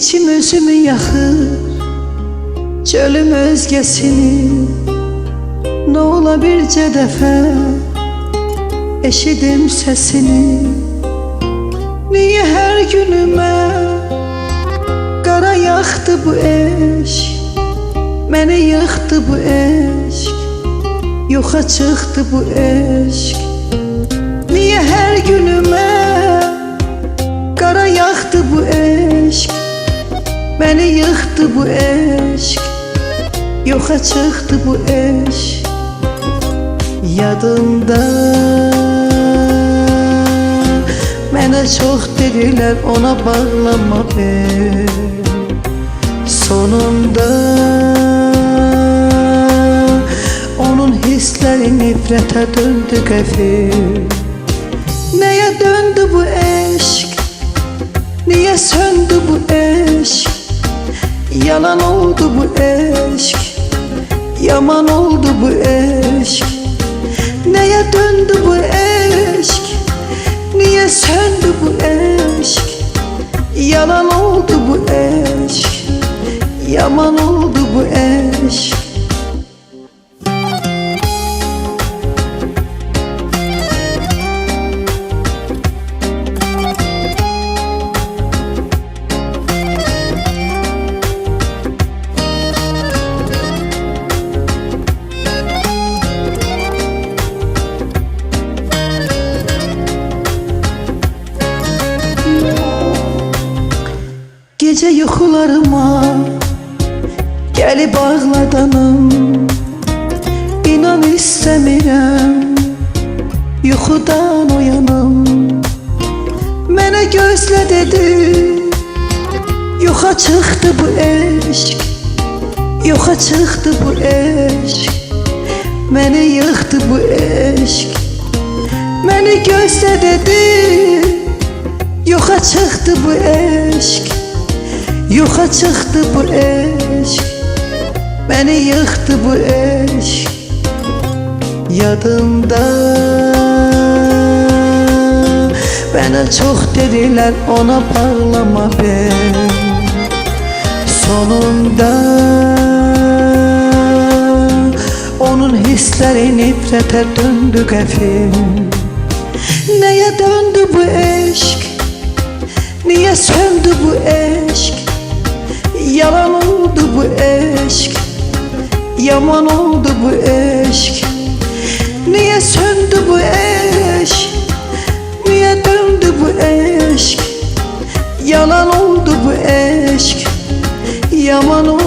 İçim özümü yakır Çölüm özgesini. Ne ola birce dəfə Eşidim sesini. Niye her günüme Qara yaxdı bu eşk Məni yıxdı bu eşk Yoxa çıxdı bu eşk. Niye her günüme Qara yaxdı bu eşk Məni yıxdı bu eşk Yoxa çıxdı bu eşk Yadımda Mənə çox dedilər ona bağlanma be. Sonunda Onun hissləri nifrətə döndü qəfil Nəyə döndü bu eşk? Niye söndü bu eşk Yalan oldu bu eşk Yaman oldu bu eşk. Neye döndü bu eşk Niye söndü bu eşk? Yalan oldu bu eşk Yaman oldu bu eşk Gece yuxularıma Gəlib ağladanım. İnan istəmirəm Yuxudan oyanım Mənə gözlə dedi Yoxa çıxdı bu eşk. Yoxa çıxdı bu eşk. Məni yıxdı bu eşk. Məni gözlə dedi Yoxa çıxdı bu eşk Yoxa çıxdı bu eşk Məni yıxdı bu eşk Yadımda. Mənə çox dedilər ona bağlama ben Sonunda. Onun hissləri nifrətə döndü qəfil. Neye döndü bu eşk? Niye söndü bu eşk Yalan oldu bu eşk. Yaman oldu bu eşk. Niye söndü bu eşk Niye döndü bu eşk? Yalan oldu bu eşk. Yaman oldu